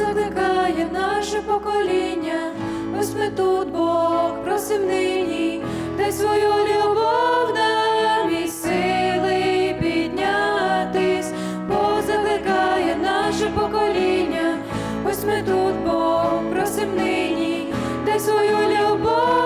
закликає наше покоління. Ось ми тут, Бог, просим нині, дай свою любов нам і сили піднятись, бо закликає наше покоління. Ось ми тут, Бог, просим нині, дай свою любов